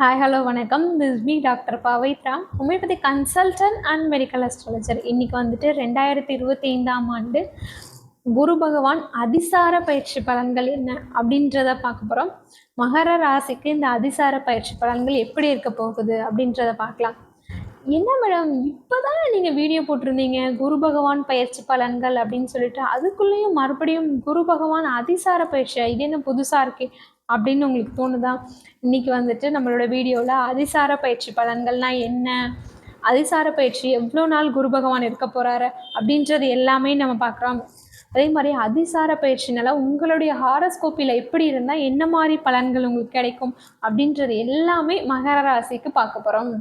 Hi hello வணக்கம். This me doctor Pavithra. Homeopathy consultant and medical astrologer இன்றைக்கி வந்துட்டு ரெண்டாயிரத்தி இருபத்தி ஐந்தாம் ஆண்டு குரு பகவான் அதிசார பயிற்சி பலன்கள் என்ன அப்படின்றத பார்க்க போகிறோம் மகர ராசிக்கு இந்த அதிசார பயிற்சி பலன்கள் எப்படி இருக்க போகுது அப்படின்றத பார்க்கலாம். என்ன மேடம் இப்போ தானே நீங்கள் வீடியோ போட்டிருந்தீங்க. குரு பகவான் பயிற்சி பலன்கள் அப்படின்னு சொல்லிட்டு. அதுக்குள்ளேயும் மறுபடியும் குரு பகவான் அதிசார பயிற்சி. இது என்ன புதுசாக இருக்கே அப்படின்னு உங்களுக்கு தோணுதா? இன்னைக்கு வந்துட்டு நம்மளோட வீடியோவில் அதிசார பயிற்சி பலன்கள்னால் என்ன? அதிசார பயிற்சி எவ்வளோ நாள் குரு பகவான் இருக்க போகிறாரு அப்படின்றது எல்லாமே நம்ம பார்க்குறோம். அதே மாதிரி அதிசார பயிற்சினால உங்களுடைய ஹாரஸ்கோப்பில் எப்படி இருந்தால் என்ன மாதிரி பலன்கள் உங்களுக்கு கிடைக்கும் அப்படின்றது எல்லாமே மகர ராசிக்கு பார்க்க போகிறோம்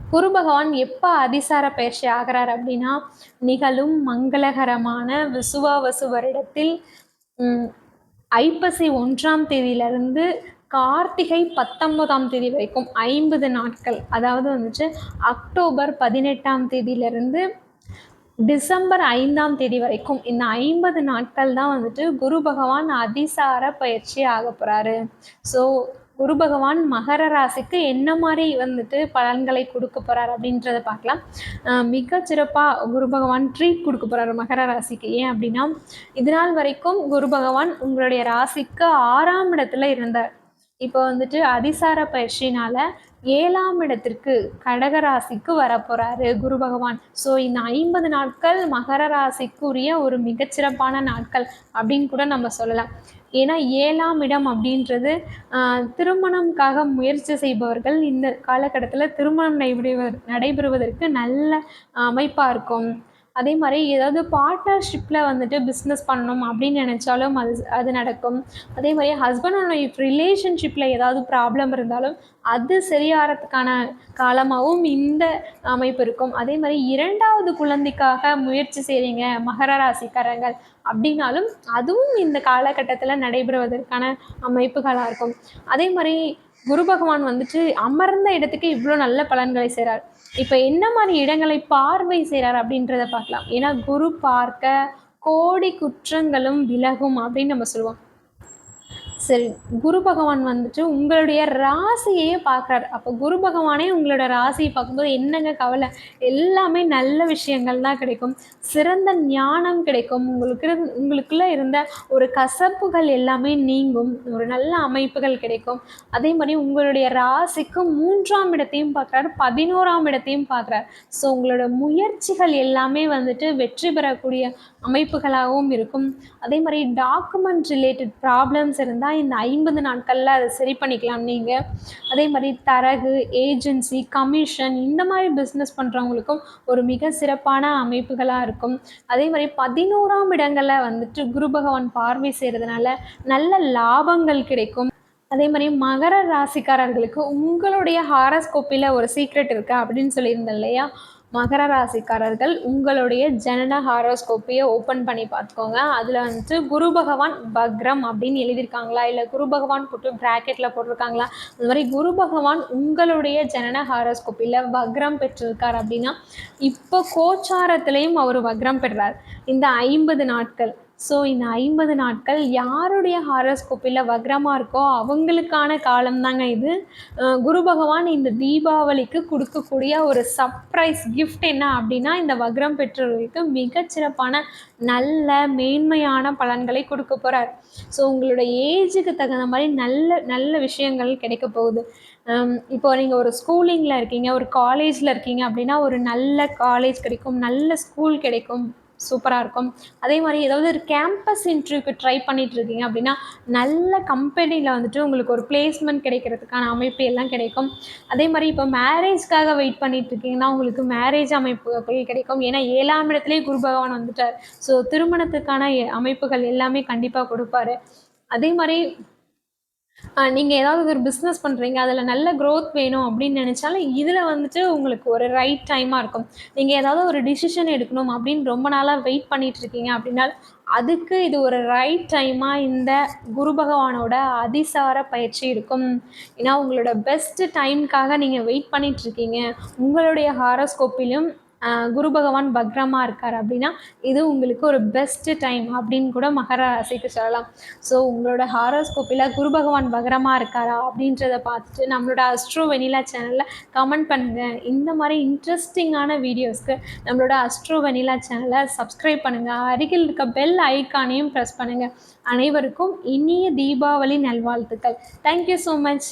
குரு பகவான் எப்போ அதிசார பயிற்சி ஆகிறார் அப்படின்னா நிகழும் மங்களகரமான விசுவாவசு வருடத்தில் ஐப்பசி ஒன்றாம் தேதியிலிருந்து கார்த்திகை பத்தொன்பதாம் தேதி வரைக்கும் ஐம்பது நாட்கள் அதாவது வந்துட்டு அக்டோபர் பதினெட்டாம் தேதியிலிருந்து டிசம்பர் ஐந்தாம் தேதி வரைக்கும் இந்த ஐம்பது நாட்கள் தான் வந்துட்டு குரு பகவான் அதிசார பயிற்சி ஆக போகிறாரு ஸோ குரு பகவான் மகர ராசிக்கு என்ன மாதிரி வந்துட்டு பலன்களை கொடுக்க போகிறார் அப்படின்றத பார்க்கலாம். மிக சிறப்பாக குரு பகவான் ட்ரீட் கொடுக்க போகிறார் மகர ராசிக்கு. ஏன் அப்படின்னா இது நாள் வரைக்கும் குரு பகவான் உங்களுடைய ராசிக்கு ஆறாம் இடத்துல இருந்தார். இப்போ வந்துட்டு அதிசார பயிற்சினால் ஏழாம் இடத்திற்கு கடக ராசிக்கு வரப்போகிறாரு குரு பகவான். ஸோ இந்த ஐம்பது நாட்கள் மகர ராசிக்குரிய ஒரு மிகச்சிறப்பான நாட்கள் அப்படின்னு கூட நம்ம சொல்லலாம். ஏன்னா ஏழாம் இடம் அப்படின்றது திருமணம்காக முயற்சி செய்பவர்கள் இந்த காலகட்டத்தில் திருமணம் நடைபெறுவ நடைபெறுவதற்கு நல்ல அமைப்பாக இருக்கும். அதே மாதிரி ஏதாவது பார்ட்னர்ஷிப்பில் வந்துட்டு பிஸ்னஸ் பண்ணணும் அப்படின்னு நினச்சாலும் அது அது நடக்கும். அதே மாதிரி ஹஸ்பண்ட் அண்ட் ஒய்ஃப் ரிலேஷன்ஷிப்பில் ஏதாவது ப்ராப்ளம் இருந்தாலும் அது சரியாகிறதுக்கான காலமாகவும் இந்த அமைப்பு இருக்கும். அதே மாதிரி இரண்டாவது குழந்தைக்காக முயற்சி செய்கிறீங்க மகர ராசிக்காரங்கள் அப்படின்னாலும் அதுவும் இந்த காலகட்டத்தில் நடைபெறுவதற்கான அமைப்புகளாக இருக்கும். அதே மாதிரி குரு பகவான் வந்துட்டு அமர்ந்த இடத்துக்கு இவ்வளோ நல்ல பலன்களை செய்கிறார் இப்போ என்ன மாதிரி இடங்களை பார்வை செய்கிறார் அப்படின்றத பார்க்கலாம். ஏன்னா குரு பார்க்க கோடி குற்றங்களும் விலகும் அப்படின்னு நம்ம சொல்லுவோம். சரி குரு பகவான் வந்துட்டு உங்களுடைய ராசியையே பார்க்குறாரு. அப்போ குரு பகவானே உங்களோட ராசியை பார்க்கும்போது என்னங்க கவலை? எல்லாமே நல்ல விஷயங்கள் தான் கிடைக்கும். சிறந்த ஞானம் கிடைக்கும். உங்களுக்கு இருந் உங்களுக்குள்ளே இருந்த ஒரு கசப்புகள் எல்லாமே நீங்கும். ஒரு நல்ல அமைப்புகள் கிடைக்கும். அதே மாதிரி உங்களுடைய ராசிக்கு மூன்றாம் இடத்தையும் பார்க்குறாரு. பதினோராம் இடத்தையும் பார்க்குறாரு. ஸோ உங்களோட முயற்சிகள் எல்லாமே வந்துட்டு வெற்றி பெறக்கூடிய அமைப்புகளாகவும் இருக்கும். அதே மாதிரி டாக்குமெண்ட் ரிலேட்டட் ப்ராப்ளம்ஸ் இருந்தால் இந்த ஐம்பது நாட்களில் அதை சரி பண்ணிக்கலாம் நீங்கள் அதே மாதிரி தரகு ஏஜென்சி கமிஷன் இந்த மாதிரி பிஸ்னஸ் பண்ணுறவங்களுக்கும் ஒரு மிக சிறப்பான அமைப்புகளாக இருக்கும். அதே மாதிரி பதினோராம் இடங்களில் வந்துட்டு குரு பகவான் பார்வை செய்கிறதுனால நல்ல லாபங்கள் கிடைக்கும். அதே மாதிரி மகர ராசிக்காரர்களுக்கு உங்களுடைய ஹாரஸ்கோப்பில் ஒரு சீக்ரெட் இருக்கு அப்படின்னு சொல்லியிருந்தேன் இல்லையா? மகர ராசிக்காரர்கள் உங்களுடைய ஜனன ஹாரோஸ்கோப்பையை ஓப்பன் பண்ணி பார்த்துக்கோங்க. அதில் வந்துட்டு குரு பகவான் பக்ரம் அப்படின்னு எழுதியிருக்காங்களா? இல்லை குரு பகவான் போட்டு ப்ராக்கெட்டில் போட்டிருக்காங்களா? அந்த மாதிரி குரு பகவான் உங்களுடைய ஜனன ஹாரோஸ்கோப்பில் வக்ரம் பெற்றிருக்கார் அப்படின்னா இப்போ கோச்சாரத்திலையும் அவர் வக்ரம் பெறுறார் இந்த ஐம்பது நாட்கள் ஸோ இந்த ஐம்பது நாட்கள் யாருடைய ஹாரோஸ்கோப்பில் வக்ரமாக இருக்கோ அவங்களுக்கான காலம்தாங்க இது. குரு பகவான் இந்த தீபாவளிக்கு கொடுக்கக்கூடிய ஒரு சர்ப்ரைஸ் கிஃப்ட் என்ன அப்படின்னா இந்த வக்ரம் பெற்றவர்களுக்கு மிகச்சிறப்பான நல்ல மேன்மையான பலன்களை கொடுக்க போகிறார் ஸோ உங்களோட ஏஜுக்கு தகுந்த மாதிரி நல்ல நல்ல விஷயங்கள் கிடைக்க போகுது. இப்போ நீங்கள் ஒரு ஸ்கூலிங்கில் இருக்கீங்க ஒரு காலேஜில் இருக்கீங்க அப்படின்னா ஒரு நல்ல காலேஜ் கிடைக்கும் நல்ல ஸ்கூல் கிடைக்கும். சூப்பராக இருக்கும். அதே மாதிரி ஏதாவது ஒரு கேம்பஸ் இன்டர்வியூக்கு ட்ரை பண்ணிகிட்டு இருக்கீங்க அப்படின்னா நல்ல கம்பெனியில் வந்துட்டு உங்களுக்கு ஒரு பிளேஸ்மெண்ட் கிடைக்கிறதுக்கான அமைப்பு எல்லாம் கிடைக்கும். அதே மாதிரி இப்போ மேரேஜ்க்காக வெயிட் பண்ணிகிட்டு இருக்கீங்கன்னா உங்களுக்கு மேரேஜ் அமைப்புகள் கிடைக்கும். ஏன்னா ஏழாம் இடத்துலேயே குரு பகவான் வந்துட்டார். ஸோ திருமணத்துக்கான எ- அமைப்புகள் எல்லாமே கண்டிப்பாக கொடுப்பாரு. அதே மாதிரி நீங்கள் ஏதாவது ஒரு பிஸ்னஸ் பண்ணுறீங்க அதில் நல்ல க்ரோத் வேணும் அப்படின்னு நினச்சாலும் இதில் வந்துட்டு உங்களுக்கு ஒரு ரைட் டைமாக இருக்கும். நீங்கள் ஏதாவது ஒரு டிசிஷன் எடுக்கணும் அப்படின்னு ரொம்ப நாளாக வெயிட் பண்ணிட்டு இருக்கீங்க அப்படின்னா அதுக்கு இது ஒரு ரைட் டைமாக இந்த குரு பகவானோட அதிசார பயிற்சி இருக்கும். ஏன்னா உங்களோட பெஸ்ட் டைமுக்காக நீங்கள் வெயிட் பண்ணிட்டு இருக்கீங்க. உங்களுடைய ஹாரோஸ்கோப்பிலும் குரு பகவான் பக்ரமாக இருக்கார் அப்படின்னா இது உங்களுக்கு ஒரு பெஸ்ட்டு டைம் அப்படின்னு கூட மகர ராசிக்கு சொல்லலாம். ஸோ உங்களோட ஹாரோஸ்கோப்பில் குரு பகவான் பக்ரமாக இருக்காரா அப்படின்றத பார்த்துட்டு நம்மளோட அஸ்ட்ரோ வெனிலா சேனலில் கமெண்ட் பண்ணுங்கள் இந்த மாதிரி இன்ட்ரெஸ்டிங்கான வீடியோஸ்க்கு நம்மளோட அஸ்ட்ரோ வெனிலா சேனலை சப்ஸ்கிரைப் பண்ணுங்கள் அருகில் இருக்க பெல் ஐக்கானையும் ப்ரெஸ் பண்ணுங்கள் அனைவருக்கும் இனிய தீபாவளி நல்வாழ்த்துக்கள். Thank you so much